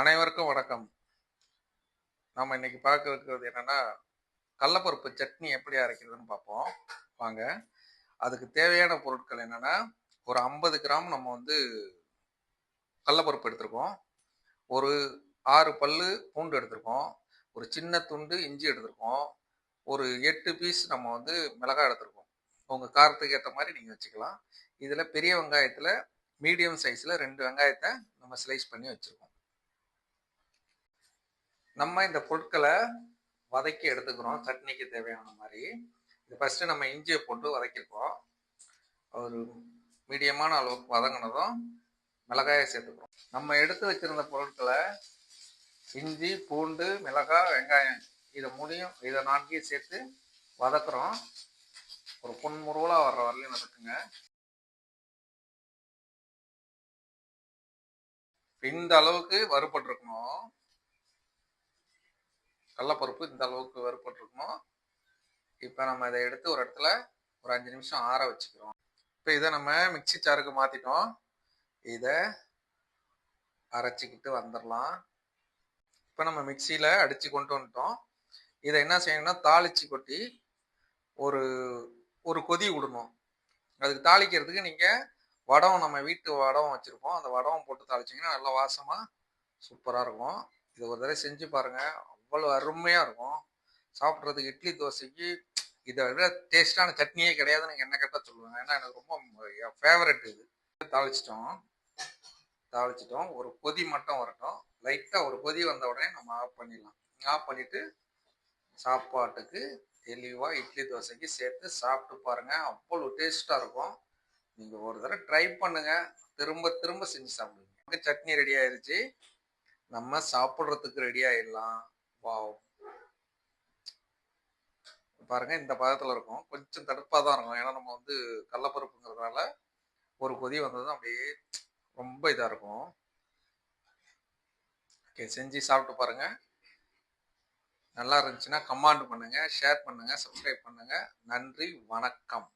அனைவருக்கும் வணக்கம். நம்ம இன்னைக்கு பார்க்க இருக்கிறது என்னன்னா கடலப்பருப்பு சட்னி எப்படி அரைக்கிறதுன்னு பார்ப்போம். வாங்க. அதுக்கு தேவையான பொருட்கள் என்னன்னா ஒரு ஐம்பது கிராம் நம்ம வந்து கடலப்பருப்பு எடுத்திருக்கோம். ஒரு ஆறு பல்லு பூண்டு எடுத்திருக்கோம். ஒரு சின்ன துண்டு இஞ்சி எடுத்திருக்கோம். ஒரு எட்டு பீஸ் நம்ம வந்து மிளகாய் எடுத்திருக்கோம். உங்கள் காரத்துக்கு ஏற்ற மாதிரி நீங்கள் வச்சுக்கலாம். இதில் பெரிய வெங்காயத்தில் மீடியம் சைஸில் ரெண்டு வெங்காயத்தை நம்ம ஸ்லைஸ் பண்ணி வச்சுருக்கோம். நம்ம இந்த பொருட்களை வதக்கி எடுத்துக்கிறோம். சட்னிக்கு தேவையான மாதிரி. இது ஃபஸ்ட்டு நம்ம இஞ்சியை போட்டு வதக்கிருக்கோம். ஒரு மீடியமான அளவுக்கு வதங்கினதும் மிளகாயை சேர்த்துக்கிறோம். நம்ம எடுத்து வச்சிருந்த பொருட்களை இஞ்சி பூண்டு மிளகாய் வெங்காயம் இதை முடியும் இதை நான்கையும் சேர்த்து வதக்குறோம். ஒரு பொன்முருவலாக வர்ற வரலையும் வதக்குங்க. இந்த அளவுக்கு வறுபட்டிருக்கணும். கடலப்பருப்பு இந்த அளவுக்கு வறுபட்டிருக்கணும் இப்போ நம்ம இதை எடுத்து ஒரு இடத்துல ஒரு அஞ்சு நிமிஷம் ஆற வச்சுக்கிறோம். இப்போ இதை நம்ம மிக்சி சாருக்கு மாற்றிட்டோம் இதை அரைச்சிக்கிட்டு வந்துடலாம். இப்போ நம்ம மிக்சியில் அடித்து கொண்டு வந்துட்டோம். இதை என்ன செய்யணும்னா தாளிச்சு கொட்டி ஒரு ஒரு கொதி விடணும். அதுக்கு தாளிக்கிறதுக்கு நீங்கள் வடம் நம்ம வீட்டு வடம் வச்சுருப்போம் அந்த வடம் போட்டு தாளிச்சிங்கன்னா நல்லா வாசமாக சூப்பராக இருக்கும். இதை ஒரு தடவை செஞ்சு பாருங்கள் அவ்வளோ அருமையாக இருக்கும். சாப்பிட்றதுக்கு இட்லி தோசைக்கு இதை விட டேஸ்டான சட்னியே கிடையாதுன்னு எனக்கு என்ன கேட்டால் சொல்லுவேன் ஏன்னா எனக்கு ரொம்ப ஃபேவரட் இது. தாளிச்சிட்டோம். தாளிச்சிட்டோம். ஒரு கொதி மட்டும் வரட்டும். லைட்டாக ஒரு கொதி வந்த உடனே நம்ம ஆஃப் பண்ணிடலாம். ஆஃப் பண்ணிவிட்டு சாப்பாட்டுக்கு தெளிவாக இட்லி தோசைக்கு சேர்த்து சாப்பிட்டு பாருங்கள் அவ்வளோ டேஸ்ட்டாக இருக்கும். நீங்கள் ஒரு தடவை ட்ரை பண்ணுங்கள் திரும்ப திரும்ப செஞ்சு சாப்பிடுங்க. சட்னி ரெடி ஆயிடுச்சு நம்ம சாப்பிட்றதுக்கு ரெடி ஆயிடலாம். பாவம் பாருங்க இந்த பதத்தில் இருக்கும். கொஞ்சம் தடுப்பாக தான் இருக்கும். ஏன்னா நம்ம வந்து கடலப்பருப்புங்கிறதுனால ஒரு கொதி வந்ததும் அப்படியே ரொம்ப இதாக இருக்கும். ஓகே செஞ்சு சாப்பிட்டு பாருங்க. நல்லா இருந்துச்சுன்னா கமாண்ட் பண்ணுங்க ஷேர் பண்ணுங்க சப்ஸ்கிரைப் பண்ணுங்க. நன்றி வணக்கம்.